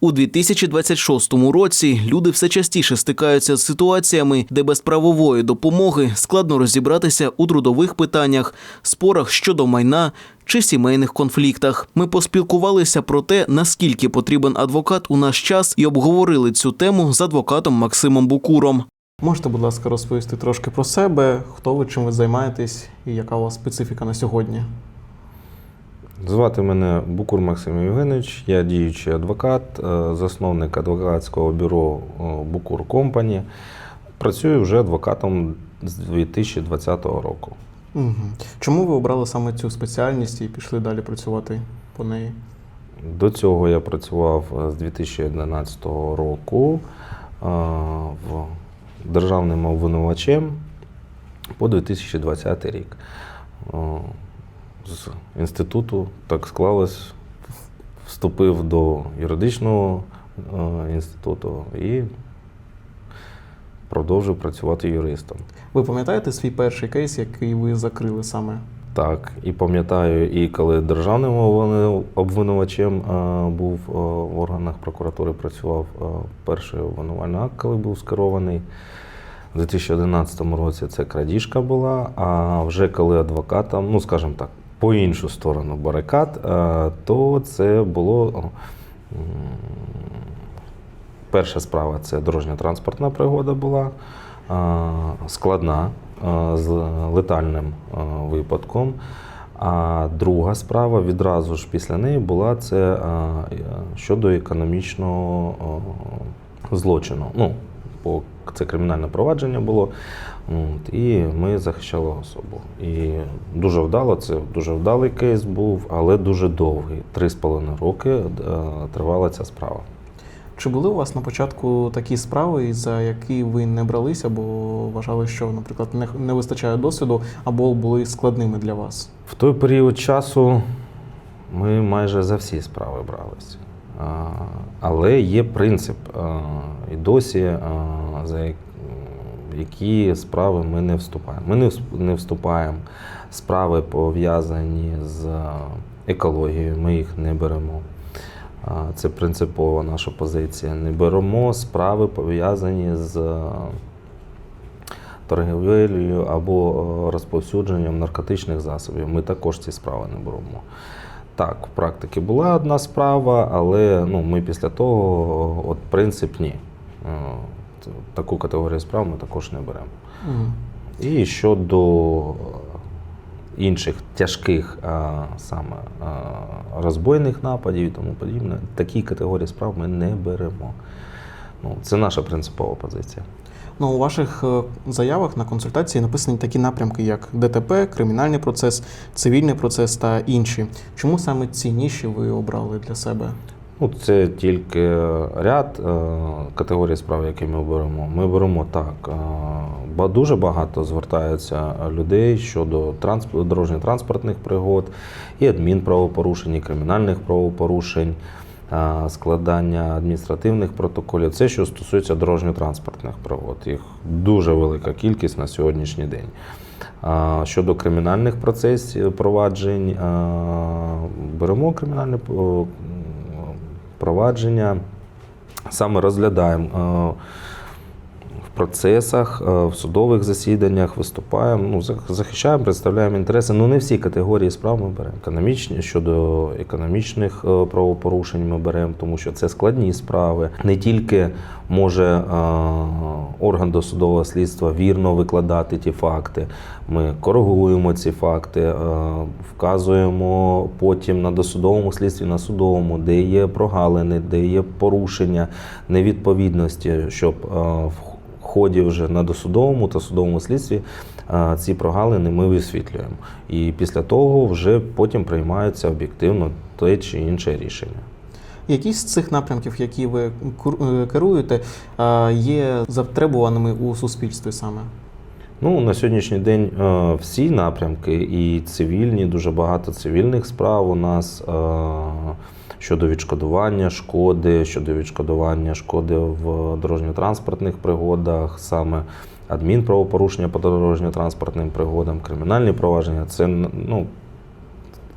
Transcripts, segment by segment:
У 2026 році люди все частіше стикаються з ситуаціями, де без правової допомоги складно розібратися у трудових питаннях, спорах щодо майна чи сімейних конфліктах. Ми поспілкувалися про те, наскільки потрібен адвокат у наш час, і обговорили цю тему з адвокатом Максимом Букуром. Можете, будь ласка, розповісти трошки про себе, хто ви чим ви займаєтесь і яка у вас специфіка на сьогодні? Звати мене Букур Максим Євгенович, я діючий адвокат, е, засновник адвокатського бюро е, Букур Компані. Працюю вже адвокатом з 2020 року. Угу. Чому ви обрали саме цю спеціальність і пішли далі працювати по неї? До цього я працював е, з 2011 року в державним обвинувачем по 2020 рік. З інституту так склалось, вступив до юридичного е, інституту і продовжив працювати юристом. Ви пам'ятаєте свій перший кейс, який ви закрили саме? Так, і пам'ятаю, і коли державним обвину- обвинувачем е, був е, в органах прокуратури, працював перший обвинувальний акт, коли був скерований. У 2011 році це крадіжка була, а вже коли адвокатом, ну скажімо так, по іншу сторону барикад, е, то це було перша справа це дорожньо-транспортна пригода була е, складна е, з летальним випадком. А друга справа відразу ж після неї була це щодо економічного злочину. Ну, по це кримінальне провадження було. От, і ми захищали особу. І дуже вдало, це дуже вдалий кейс був, але дуже довгий. Три з половиною роки е, тривала ця справа. Чи були у вас на початку такі справи, за які ви не бралися, бо вважали, що, наприклад, не, вистачає досвіду або були складними для вас? В той період часу ми майже за всі справи бралися. Але є принцип, і досі за які справи ми не вступаємо. Ми не вступаємо справи пов'язані з екологією, ми їх не беремо. Це принципова наша позиція. Не беремо справи пов'язані з торгівлею або е, розповсюдженням наркотичних засобів. Ми також ці справи не беремо. Так, в практиці була одна справа, але ну, ми після того, от принцип ні. Е, т- Таку категорію справ ми також не беремо. Мгм. І щодо е, інших тяжких а, саме а, розбойних нападів і тому подібне, такі категорії справ ми не беремо. Ну, це наша принципова позиція. Ну, у ваших е, заявах на консультації написані такі напрямки, як ДТП, кримінальний процес, цивільний процес та інші. Чому саме ці ніші ви обрали для себе? Ну, це тільки ряд е, категорій справ, які ми беремо. Ми беремо так. е, Дуже багато звертається людей щодо трансп- дорожньо-транспортних пригод, і адмінправопорушень, і кримінальних правопорушень, е, складання адміністративних протоколів. Це що стосується дорожньо-транспортних пригод. Їх дуже велика кількість на сьогоднішній день. Щодо кримінальних процесів проваджень, беремо кримінальне провадження, саме розглядаємо е, процесах, е, в судових засіданнях, виступаємо, ну, захищаємо, представляємо інтереси. Ну, не всі категорії справ ми беремо. Економічні, щодо економічних е, правопорушень ми беремо, тому що це складні справи. Не тільки може е, орган досудового слідства вірно викладати ті факти. Ми коригуємо ці факти, вказуємо потім на досудовому слідстві, на судовому, де є прогалини, де є порушення невідповідності, щоб в ході вже на досудовому та судовому слідстві ці прогалини ми висвітлюємо. І після того вже потім приймається об'єктивно те чи інше рішення. Якісь з цих напрямків, які ви е, керуєте, є затребуваними у суспільстві саме? Ну, на сьогоднішній день е, всі напрямки, і цивільні, дуже багато цивільних справ у нас е, щодо відшкодування шкоди, щодо відшкодування шкоди в дорожньо-транспортних пригодах, саме адмінправопорушення по дорожньо-транспортним пригодам, кримінальні провадження. Це ну,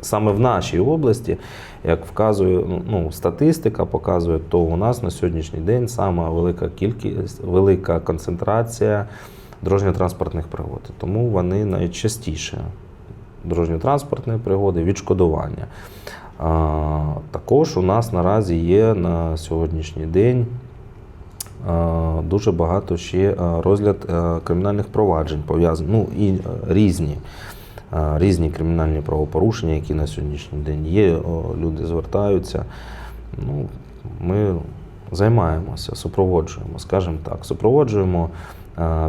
саме в нашій області, як вказує ну, статистика, показує, то у нас на сьогоднішній день сама велика кількість, велика концентрація дорожньо-транспортних пригод. Тому вони найчастіше дорожньо-транспортні пригоди, відшкодування. А, також у нас наразі є на сьогоднішній день дуже багато ще розгляд кримінальних проваджень пов'язаних, ну і а, різні. Різні кримінальні правопорушення, які на сьогоднішній день є, люди звертаються. Ну, ми займаємося, супроводжуємо, скажімо так, супроводжуємо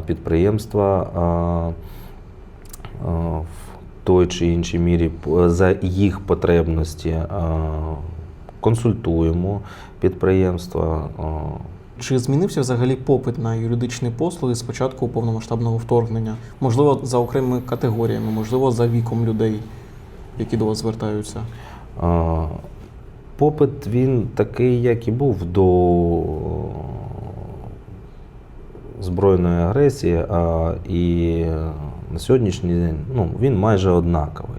підприємства а, а, в той чи іншій мірі за їх потребності, консультуємо підприємства. Чи змінився взагалі попит на юридичні послуги з початку повномасштабного вторгнення? Можливо, за окремими категоріями, можливо, за віком людей, які до вас звертаються? Попит він такий, як і був до збройної агресії, а, і на сьогоднішній день ну, він майже однаковий.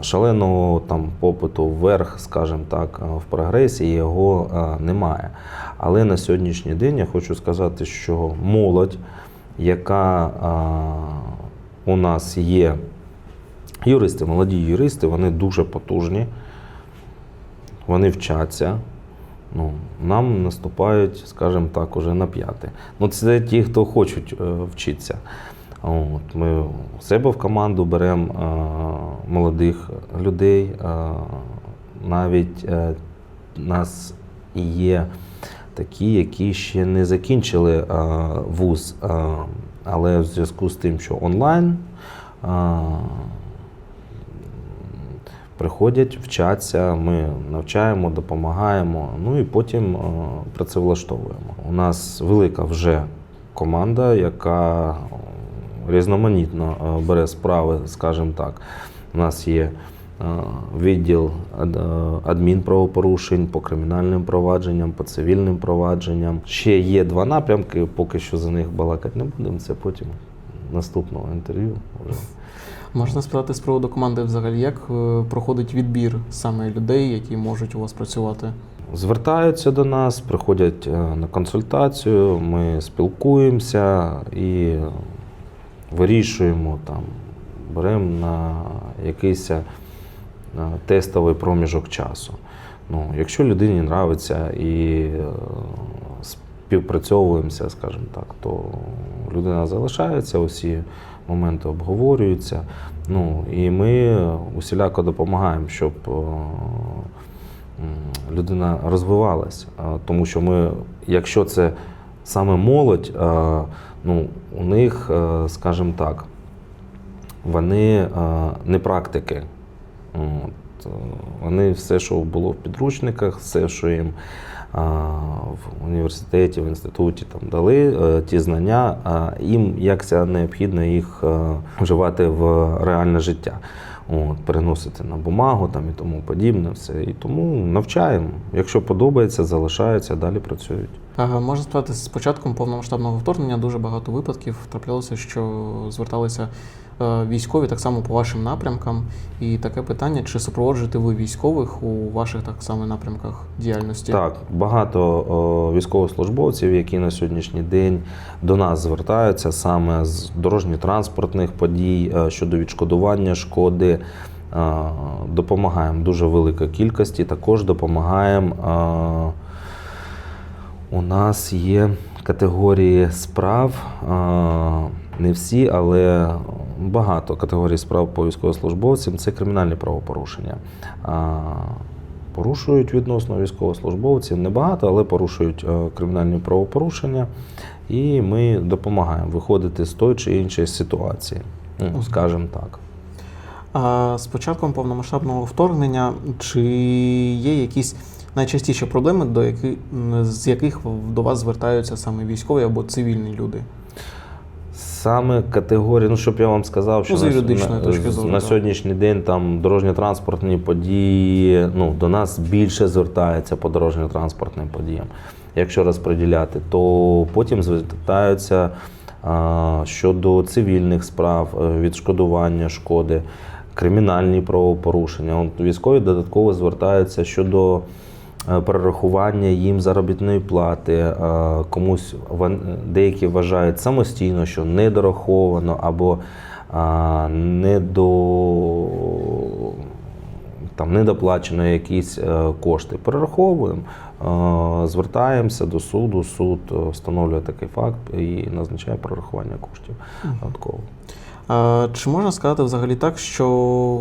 Шаленого там попиту вверх, скажімо так, в прогресії його немає. Але на сьогоднішній день я хочу сказати, що молодь, яка у нас є Юристи, молоді юристи, вони дуже потужні, вони вчаться. Ну, нам наступають, скажімо так, уже на п'яте. Ну, це ті, хто хочуть е, вчитися. От, ми у себе в команду беремо е, молодих людей. Е, навіть е, нас є такі, які ще не закінчили вуз, але в зв'язку з тим, що онлайн. Приходять, вчаться, ми навчаємо, допомагаємо, ну і потім е, працевлаштовуємо. У нас велика вже команда, яка е, різноманітно е, бере справи, скажімо так. У нас є відділ адмінправопорушень по кримінальним провадженням, по цивільним провадженням. Ще є два напрямки, поки що за них балакати не будемо. Це потім наступного інтерв'ю. Можна спитати з приводу команди взагалі, як е, проходить відбір саме людей, які можуть у вас працювати? Звертаються до нас, приходять е, на консультацію, ми спілкуємося і вирішуємо там, беремо на якийсь е, тестовий проміжок часу. Ну, якщо людині нравиться і співпрацьовуємося, скажімо так, то людина залишається, усі моменти обговорюються. Ну, і ми усіляко допомагаємо, щоб е, людина розвивалась. Тому що ми, якщо це саме молодь, ну, у них, е, скажімо так, вони е, не практики. Е, вони все, що було в підручниках, все, що їм в університеті, в інституті там дали, е, ті знання, а їм як це необхідно їх е, вживати в реальне життя. От, переносити на бумагу там, і тому подібне. Все. І тому навчаємо. Якщо подобається, залишаються, далі працюють. Ага, можна сказати, з початком повномасштабного вторгнення дуже багато випадків траплялося, що зверталися е, військові так само по вашим напрямкам. І таке питання: чи супроводжуєте ви військових у ваших так само напрямках діяльності? Так, багато військовослужбовців, які на сьогоднішній день до нас звертаються саме з дорожньо-транспортних подій е, щодо відшкодування шкоди. Е, Допомагаємо дуже великій кількості. Також допомагаємо. У нас є категорії справ, не всі, але багато категорій справ по військовослужбовцям це кримінальні правопорушення. Порушують відносно військовослужбовців небагато, але порушують е, кримінальні правопорушення, і ми допомагаємо виходити з той чи іншої ситуації, ну, скажімо так. А з початком повномасштабного вторгнення, чи є якісь найчастіші проблеми, до які, з яких до вас звертаються саме військові або цивільні люди? Саме категорії, ну щоб я вам сказав, що Ну, на, на, точки зору, на сьогоднішній день там дорожньо-транспортні події ну, до нас більше звертаються по дорожньо-транспортним подіям. Якщо розподіляти, то потім звертаються а, щодо цивільних справ, е, відшкодування шкоди. кримінальні правопорушення. От військові додатково звертаються щодо перерахування їм заробітної плати. Е, Комусь деякі вважають самостійно, що недораховано або а, не до там недоплачено якісь е, кошти. Перераховуємо, е, звертаємося до суду. Суд е, встановлює такий факт і назначає перерахування коштів додатково. Чи можна сказати взагалі так, що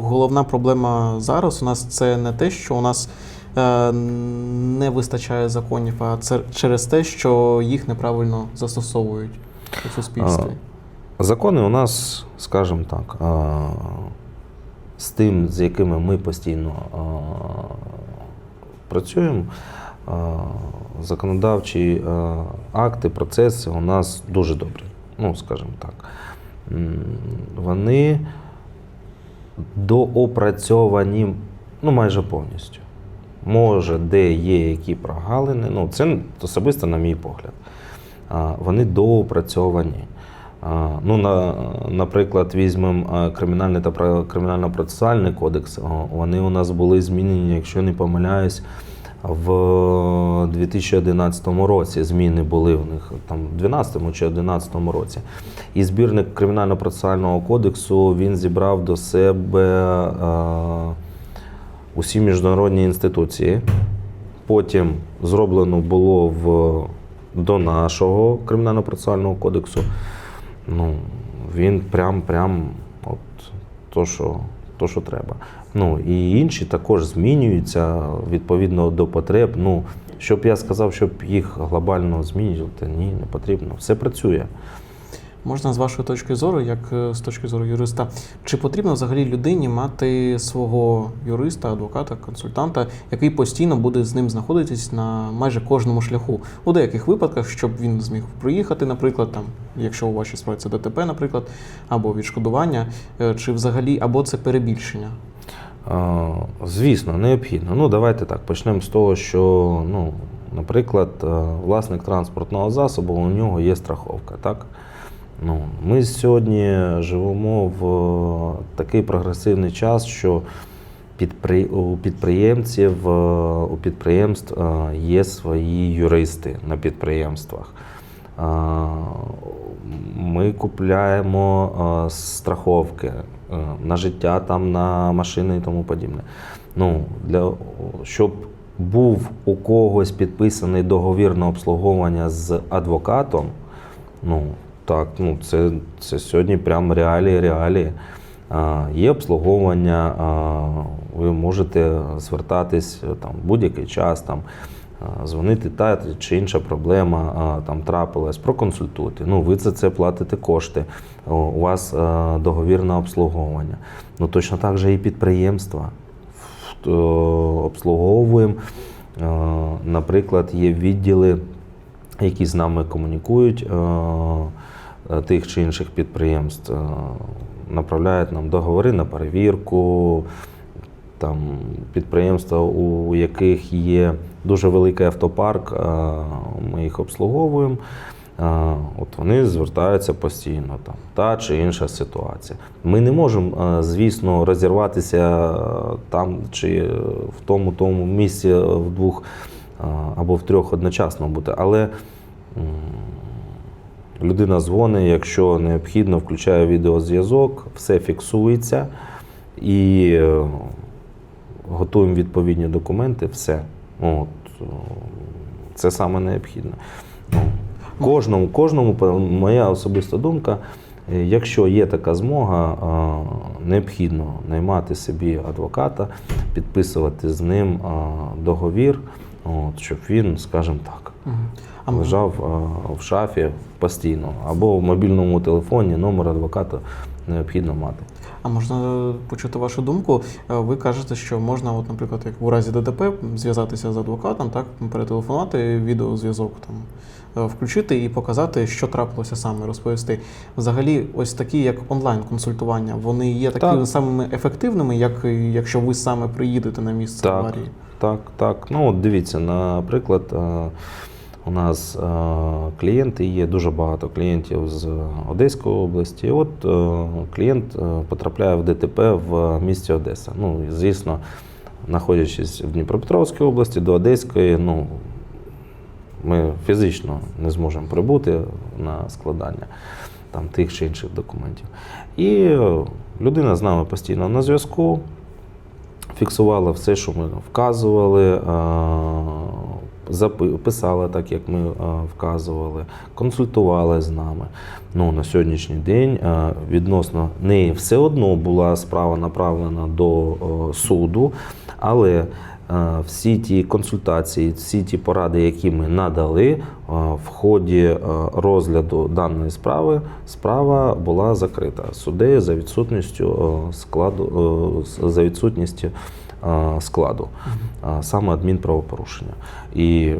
головна проблема зараз у нас це не те, що у нас е, не вистачає законів, а це через те, що їх неправильно застосовують у суспільстві? Закони у нас, скажімо так, е, з тим, з якими ми постійно е, працюємо, е, законодавчі е, акти, процеси у нас дуже добрі. Ну, скажімо так. Вони доопрацьовані ну, майже повністю. Може, де є які прогалини, ну це особисто на мій погляд. Вони доопрацьовані. Ну, на, наприклад, візьмемо кримінальний та кримінально-процесуальний кодекс. Вони у нас були змінені, якщо не помиляюсь, в 2011 році. Зміни були в них там в 2012 чи 2011 році. І збірник кримінально-процесуального кодексу він зібрав до себе усі міжнародні інституції. Потім зроблено було в, до нашого кримінально-процесуального кодексу. Ну, він прям, прям от то, що, то, що треба. Ну, і інші також змінюються відповідно до потреб. Ну, щоб я сказав, щоб їх глобально змінювати, ні, не потрібно. Все працює. Можна з вашої точки зору, як е, з точки зору юриста, чи потрібно взагалі людині мати свого юриста, адвоката, консультанта, який постійно буде з ним знаходитись на майже кожному шляху? У деяких випадках, щоб він зміг проїхати, наприклад, там, якщо у вашій справі це ДТП, наприклад, або відшкодування, е, чи взагалі, або це перебільшення? Звісно, необхідно. Ну, давайте так, почнемо з того, що, ну, наприклад, е, власник транспортного засобу, у нього є страховка. Так? Ну, ми сьогодні живемо в е, такий прогресивний час, що у підприємців, е, у підприємств е, є свої юристи на підприємствах. Ми купляємо страховки на життя, там, на машини і тому подібне. Ну, для, щоб був у когось підписаний договір на обслуговування з адвокатом, ну, так, ну, це, це сьогодні прям реалії, реалії. А, є обслуговування, а, ви можете звертатись там, будь-який час, там, а, дзвонити та чи інша проблема а, там, трапилась, проконсультуйте. Ну, ви за це платите кошти, у вас а, договір на обслуговування. Ну, точно так же і підприємства обслуговуємо. Наприклад, є відділи, які з нами комунікують е, тих чи інших підприємств, е, направляють нам договори на перевірку. Там підприємства, у яких є дуже великий автопарк, е, ми їх обслуговуємо. Е, От вони звертаються постійно, там та чи інша ситуація. Ми не можемо, звісно, розірватися там чи в тому тому місці в двох або в трьох одночасно бути. Але людина дзвонить, якщо необхідно, включає відеозв'язок, все фіксується і е, готуємо відповідні документи, все. От, е, це саме необхідне. Ну, Кожному, кожному, моя особиста думка, е, якщо є така змога, необхідно наймати собі адвоката, підписувати з ним договір, от, щоб він, скажімо так, Мгм. А м- лежав е, в шафі постійно або в мобільному телефоні номер адвоката необхідно мати. А можна почути вашу думку? Е, Ви кажете, що можна, от, наприклад, як у разі ДТП, зв'язатися з адвокатом, так, перетелефонувати, відеозв'язок там е, включити і показати, що трапилося саме, розповісти. Взагалі, ось такі, як онлайн-консультування, вони є такими Так. самими ефективними, як якщо ви саме приїдете на місце Так. аварії. Так, так. Ну, от дивіться, наприклад, е, У нас е, клієнти є дуже багато клієнтів з Одеської області. І от е, клієнт е, потрапляє в ДТП в місті Одеса. Ну, звісно, знаходячись в Дніпропетровській області до Одеської, ну, ми фізично не зможемо прибути на складання там, тих чи інших документів. І людина з нами постійно на зв'язку, фіксувала все, що ми вказували, писала так, як ми е, вказували, консультувала з нами. Ну, на сьогоднішній день е, відносно неї все одно була справа направлена до е, суду, але всі ті консультації, всі ті поради, які ми надали в ході розгляду даної справи, справа була закрита суддею за відсутністю складу за відсутністю складу, саме адмінправопорушення. І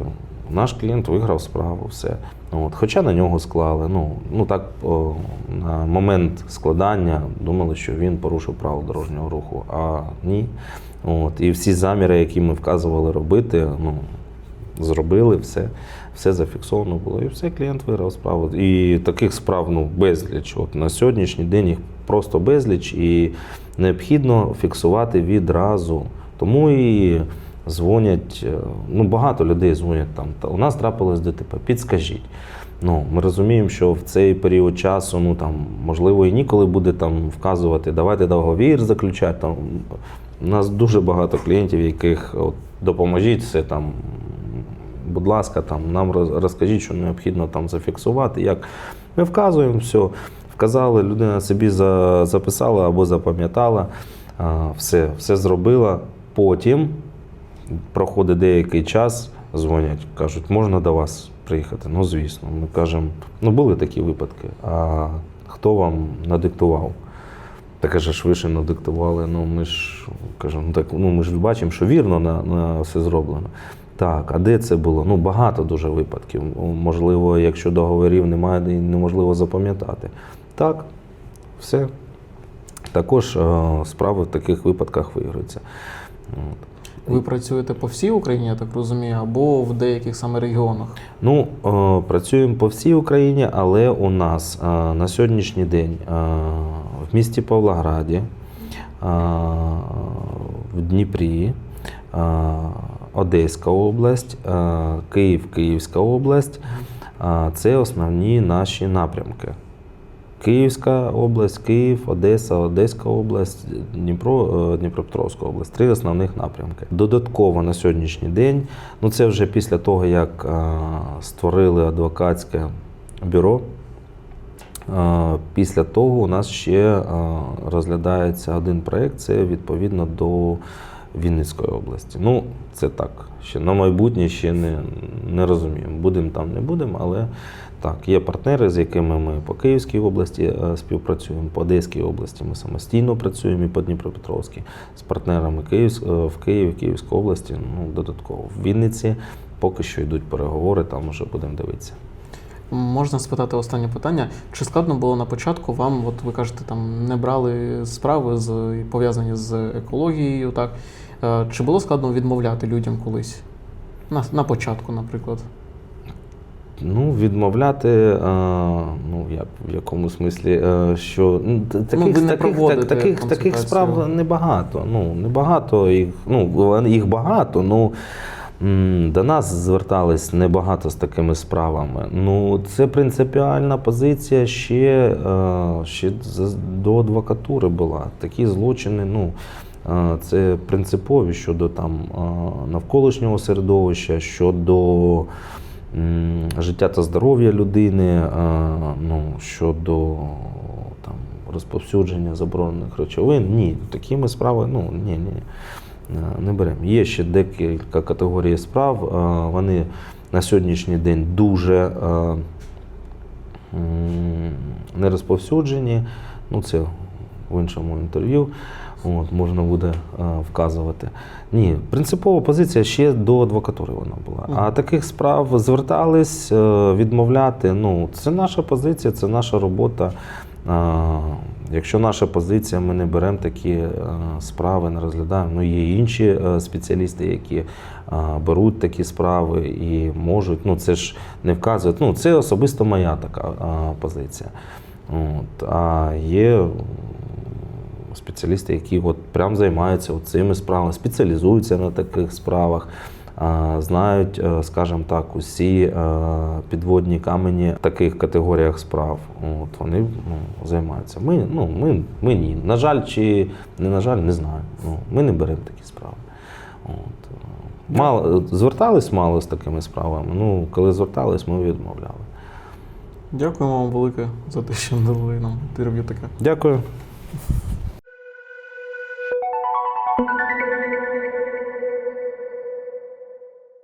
наш клієнт виграв справу, все. От, хоча на нього склали. Ну, ну так о, на момент складання думали, що він порушив правила дорожнього руху, а ні. От, і всі заміри, які ми вказували робити, ну, зробили все, все зафіксовано було. І все, клієнт виграв справу. І таких справ ну, безліч. От, на сьогоднішній день їх просто безліч і необхідно фіксувати відразу. Тому і дзвонять, е, ну багато людей дзвонять там. Та у нас трапилось ДТП, підскажіть. Ну, ми розуміємо, що в цей період часу, ну там, можливо, і ніколи буде там вказувати, давайте договір заключати. Там. У нас дуже багато клієнтів, яких от, допоможіть все там. Будь ласка, там нам розкажіть, що необхідно там зафіксувати. Як ми вказуємо все, вказали, людина собі за, записала або запам'ятала, все, все зробила. Потім проходить деякий час, дзвонять, кажуть, можна до вас приїхати? Ну, звісно. Ми кажемо, ну були такі випадки. А хто вам надиктував? Та каже, ж ви ще надиктували. Ну ми ж кажемо, ну так ну ми ж бачимо, що вірно на, на все зроблено. Так, а де це було? Ну багато дуже випадків. Можливо, якщо договорів немає, неможливо запам'ятати. Так, все. Також е, справи в таких випадках виграються. Ви працюєте по всій Україні, я так розумію, або в деяких саме регіонах. Ну, е, працюємо по всій Україні, але у нас е, на сьогоднішній день в місті Павлограді, в Дніпрі, Одеська область, Київ, Київська область це основні наші напрямки. Київська область, Київ, Одеса, Одеська область, Дніпро, е, Дніпропетровська область три основних напрямки. Додатково на сьогоднішній день, ну це вже після того, як е, створили адвокатське бюро. е, Після того у нас ще розглядається один проєкт, це відповідно до Вінницької області. Ну, це так, ще на майбутнє ще не, не розуміємо. Будемо там, не будемо, але так, є партнери, з якими ми по Київській області е, співпрацюємо, по Одеській області ми самостійно працюємо і по Дніпропетровській. З партнерами Київ, е, в Києві, Київській області, ну, додатково. В Вінниці поки що йдуть переговори, там вже будемо дивитися. Можна спитати останнє питання. Чи складно було на початку вам, от ви кажете, там не брали справи з пов'язані з екологією, так? Е, Чи було складно відмовляти людям колись? На, на початку, наприклад. Ну, відмовляти, е, ну як в якому смислі, е, що ну, таких, не таких, так, таких, таких справ небагато. Ну, небагато їх, ну, їх багато, ну. До нас звертались небагато з такими справами. Ну, це принципіальна позиція ще, ще до адвокатури була. Такі злочини, ну, це принципові щодо там, е, навколишнього середовища, щодо життя та здоров'я людини, е, ну, щодо там, розповсюдження заборонених речовин. Ні, такими справами, ну ні, ні, е, не беремо. Є ще декілька категорій справ. е, Вони на сьогоднішній день дуже е, не розповсюджені. Ну, це в іншому інтерв'ю. От, можна буде е, вказувати. Ні, принципова позиція ще до адвокатури вона була. А таких справ звертались е, відмовляти. Ну, це наша позиція, це наша робота. А, Якщо наша позиція, ми не беремо такі е, справи, не розглядаємо. Ну, є інші е, спеціалісти, які е, беруть такі справи і можуть. Ну, це ж не вказує. Ну, це особисто моя така е, позиція. От. А є спеціалісти, які от прям займаються цими справами, спеціалізуються на таких справах. Знають, е, скажімо так, усі е, підводні камені в таких категоріях справ. От вони ну, займаються. Ми, ну, ми, ми ні. На жаль, чи не на жаль, не знаю. Ну, ми не беремо такі справи. От. е, Мало, звертались мало з такими справами. Ну, коли звертались, ми відмовляли. Дякуємо вам велике за те, що надали нам інтерв'ю таке. Дякую.